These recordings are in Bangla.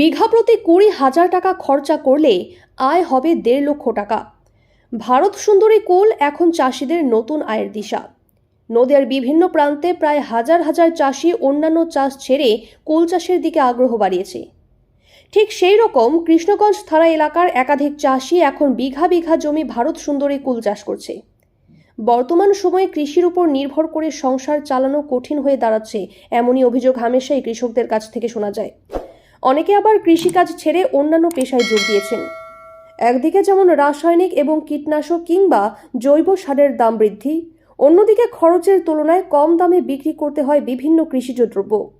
বিঘা প্রতি কুড়ি হাজার টাকা খরচা করলে আয় হবে দেড় লক্ষ টাকা। ভারত সুন্দরী কুল এখন চাষিদের নতুন আয়ের দিশা। নদীর বিভিন্ন প্রান্তে প্রায় হাজার হাজার চাষি অন্যান্য চাষ ছেড়ে কুল চাষের দিকে আগ্রহ বাড়িয়েছে। ঠিক সেই রকম কৃষ্ণগঞ্জ থানা এলাকার একাধিক চাষি এখন বিঘা বিঘা জমি ভারত সুন্দরী কুল চাষ করছে। বর্তমান সময়ে কৃষির উপর নির্ভর করে সংসার চালানো কঠিন হয়ে দাঁড়াচ্ছে, এমনই অভিযোগ হামেশাই কৃষকদের কাছ থেকে শোনা যায়। অনেকে আবার কৃষিকাজ ছেড়ে অন্যান্য পেশায় যোগ দিয়েছেন। একদিকে যেমন রাসায়নিক এবং কীটনাশক কিংবা জৈব সারের দাম বৃদ্ধি, অন্যদিকে খরচের তুলনায় কম দামে বিক্রি করতে হয় বিভিন্ন কৃষিজ দ্রব্য।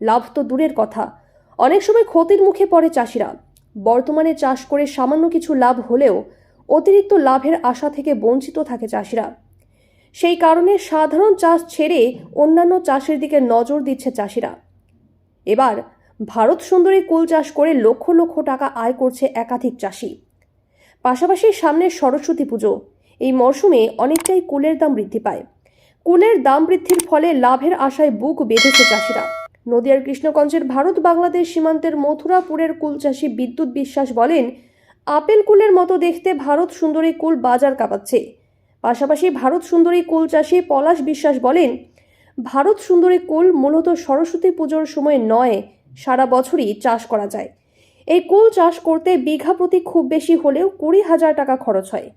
লাভ তো দূরের কথা। অনেক সময় ক্ষতির মুখে পড়ে চাষিরা। বর্তমানে চাষ করে সামান্য কিছু লাভ হলেও অতিরিক্ত লাভের আশা থেকে বঞ্চিত থাকে চাষিরা। সেই কারণে সাধারণ চাষ ছেড়ে অন্যান্য চাষের দিকে নজর দিচ্ছে চাষিরা। এবার ভারত সুন্দরী কুল চাষ করে লক্ষ লক্ষ টাকা আয় করছে একাধিক চাষি। পাশাপাশি সামনে সরস্বতী পুজো। এই মরশুমে অনেকটাই কুলের দাম বৃদ্ধি পায়। কুলের দাম বৃদ্ধির ফলে লাভের আশায় বুক বেঁধেছে চাষিরা। নদিয়ার কৃষ্ণগঞ্জের ভারত বাংলাদেশ সীমান্তের মথুরাপুরের কুল চাষি বিদ্যুৎ বিশ্বাস বলেন, আপেল কুলের মতো দেখতে ভারত সুন্দরী কুল বাজার কাঁপাচ্ছে। পাশাপাশি ভারত সুন্দরী কুল চাষি পলাশ বিশ্বাস বলেন, ভারত সুন্দরী কুল মূলত সরস্বতী পুজোর সময় নয় সারা বছরই চাষ করা যায়। এই কুল চাষ করতে বিঘা প্রতি খুব বেশি হলেও কুড়ি হাজার টাকা খরচ হয়।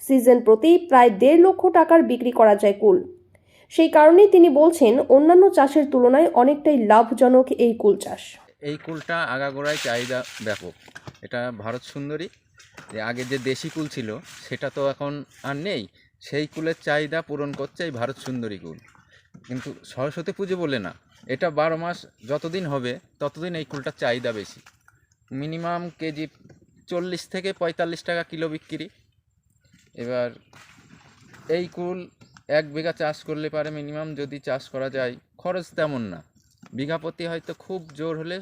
সিজন প্রতি প্রায় দেড় লক্ষ টাকার বিক্রি করা যায় কুল। সেই কারণেই তিনি বলছেন, অন্যান্য চাষের তুলনায় অনেকটাই লাভজনক এই কুল চাষ। এই কুলটা আগাগোড়ায় চাহিদা ব্যাপক। এটা ভারত সুন্দরী। যে আগে যে দেশি কুল ছিল, সেটা তো এখন আর নেই। সেই কুলের চাহিদা পূরণ করছে এই ভারত সুন্দরী কুল। কিন্তু সরস্বতী পুজো বলে না। এটা বারো মাস যতদিন হবে, ততদিন এই কুলটার চাহিদা বেশি। মিনিমাম কেজি চল্লিশ থেকে পঁয়তাল্লিশ টাকা কিলো বিক্রি। এবার এই কুল এক বিঘা চাষ করলে পারে মিনিমাম যদি চাষ করা যায়, খরচ তেমন না। বিঘা প্রতি হয়তো খুব জোর হলে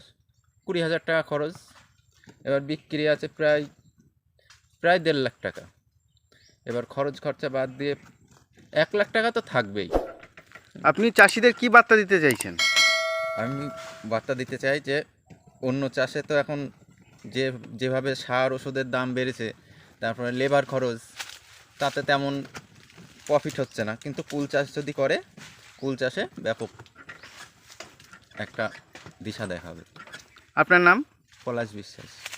কুড়ি হাজার টাকা খরচ। এবার বিক্রি আছে প্রায় প্রায় দেড় লাখ টাকা। এবার খরচ খরচা বাদ দিয়ে এক লাখ টাকা তো থাকবেই। আপনি চাষিদের কি বার্তা দিতে চাইছেন? আমি বার্তা দিতে চাই যে অন্য চাষে তো এখন যে যেভাবে সার ওষুধের দাম বেড়েছে তারপরে লেবার খরচ তাতে তেমন প্রফিট হচ্ছে না। কিন্তু কুল চাষ যদি করে কুল চাষে ব্যাপক একটা দিশা দেখাবে। আপনার নাম? পলাশ বিশ্বাস।